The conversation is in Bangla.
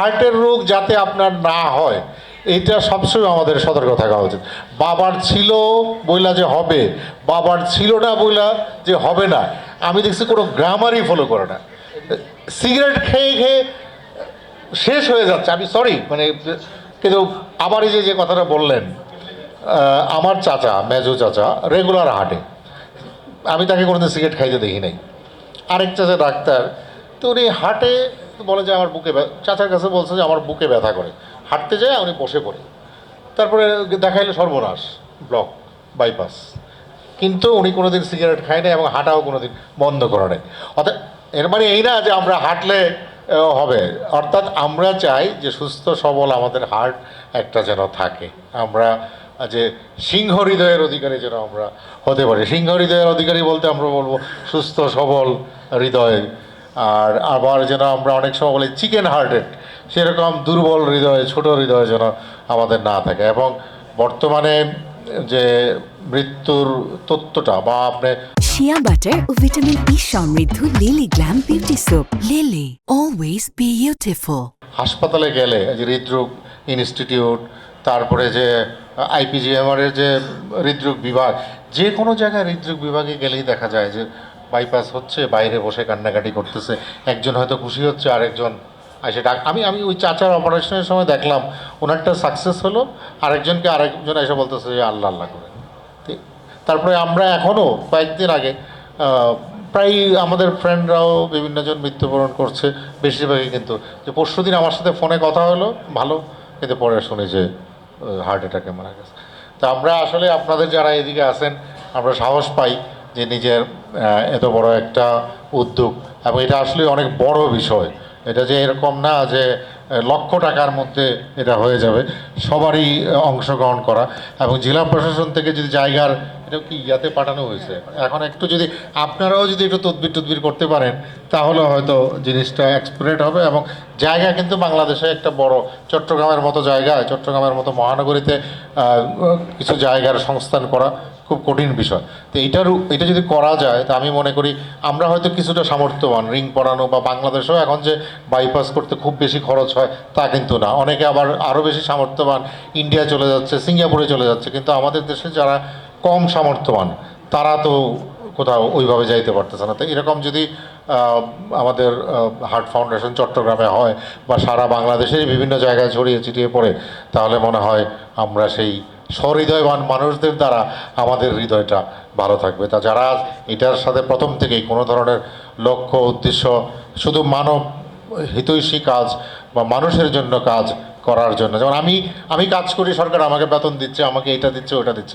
হার্টের রোগ যাতে আপনার না হয় এইটা সবসময় আমাদের সতর্ক থাকা উচিত। বাবার ছিল বইলা যে হবে, বাবার ছিল না বইলা যে হবে না, আমি দেখছি কোনো গ্রামারই ফলো করে না। সিগারেট খেয়ে খেয়ে শেষ হয়ে যাচ্ছে, আমি সরি মানে কিন্তু আবার এই যে যে কথাটা বললেন আমার চাচা, মেজো চাচা রেগুলার হাঁটে। আমি তাকে কোনোদিন সিগারেট খাইতে দেখি নাই। আরেক চাচা ডাক্তার, তো উনি হাঁটে বলে যে আমার বুকে চাচার কাছে বলছে যে আমার বুকে ব্যথা করে। হাঁটতে যায়, উনি বসে পড়ে। তারপরে দেখাইলো সর্বনাশ, ব্লক, বাইপাস। কিন্তু উনি কোনোদিন সিগারেট খায় নাই এবং হাঁটাও কোনোদিন বন্ধ করে নাই। অর্থাৎ এর মানে এই না যে আমরা হাঁটলে হবে। অর্থাৎ আমরা চাই যে সুস্থ, সবল আমাদের হার্ট একটা যেন থাকে। আমরা যে সিংহ হৃদয়ের অধিকারী যেন আমরা হতে পারি। সিংহ হৃদয়ের অধিকারী বলতে আমরা বলব সুস্থ, সবল হৃদয় আর আবার যেন আমরা অনেক সময় বলি চিকেন হার্টেড সেরকম দুর্বল হৃদয় ছোট হৃদয় যেন আমাদের না থাকে। এবং বর্তমানে যে মৃত্যুর তথ্যটা বা আপনি শিয়া বাটার ও ভিটামিন ই সমৃদ্ধ Lily glam beauty soap Lily always beautiful হাসপাতালে গেলে যে হৃদরোগ ইনস্টিটিউট তারপরে যে আইপিজিএমআর এর যে হৃদরোগ বিভাগ যে কোনো জায়গায় হৃদরোগ বিভাগে গেলেই দেখা যায় যে বাইপাস হচ্ছে, বাইরে বসে কান্নাকাটি করতেছে। একজন হয়তো খুশি হচ্ছে, আরেকজন এসে ডাক আমি আমি ওই চাচার অপারেশনের সময় দেখলাম, ওনারটা সাকসেস হলো, আরেকজনকে আরেকজন এসে বলতেছে যে, আল্লাহ আল্লাহ করে তারপরে আমরা এখনও কয়েকদিন আগে প্রায় আমাদের ফ্রেন্ডরাও বিভিন্নজন মৃত্যুবরণ করছে, বেশিরভাগই কিন্তু। যে পরশু দিন আমার সাথে ফোনে কথা হলো, ভালো, কিন্তু পরে শুনি যে হার্ট অ্যাটাকে মারা গেছে। তো আমরা আসলে আপনাদের যারা এদিকে আছেন, আমরা সাহস পাই যে নিজের এত বড় একটা উদ্যোগ। এবং এটা আসলে অনেক বড় বিষয়। এটা যে এরকম না যে লক্ষ টাকার মধ্যে এটা হয়ে যাবে। সবারই অংশগ্রহণ করা। এবং জেলা প্রশাসন থেকে যদি জায়গার, এটা কি ইয়াতে পাঠানো হয়েছে? এখন একটু যদি আপনারাও যদি একটু তদবির টদবির করতে পারেন, তাহলে হয়তো জিনিসটা এক্সপ্রেড হবে। এবং জায়গা কিন্তু বাংলাদেশে একটা বড়, চট্টগ্রামের মতো জায়গায় চট্টগ্রামের মতো মহানগরীতে কিছু জায়গার সংস্থান করা। খুব কঠিন বিষয়। তো এইটার এটা যদি করা যায়, তা আমি মনে করি আমরা হয়তো কিছুটা সামর্থ্যবান। রিং পরানো বা বাংলাদেশেও এখন যে বাইপাস করতে খুব বেশি খরচ হয়, তা কিন্তু না। অনেকে আবার আরও বেশি সামর্থ্যবান ইন্ডিয়া চলে যাচ্ছে সিঙ্গাপুরে চলে যাচ্ছে। কিন্তু আমাদের দেশে যারা কম সামর্থ্যবান, তারা তো কোথাও ওইভাবে যাইতে পারতেছে না। তো এরকম যদি আমাদের হার্ট ফাউন্ডেশন চট্টগ্রামে হয় বা সারা বাংলাদেশের বিভিন্ন জায়গায় ছড়িয়ে ছিটিয়ে পড়ে, তাহলে মনে হয় আমরা সেই সহৃদয়বান মানুষদের দ্বারা আমাদের হৃদয়টা ভালো থাকবে। তা যারা এটার সাথে প্রথম থেকেই কোনো ধরনের লক্ষ্য, উদ্দেশ্য, শুধু মানব হিতৈষী কাজ বা মানুষের জন্য কাজ করার জন্য, যেমন আমি আমি কাজ করি, সরকার আমাকে বেতন দিচ্ছে, আমাকে এটা দিচ্ছে, ওটা দিচ্ছে।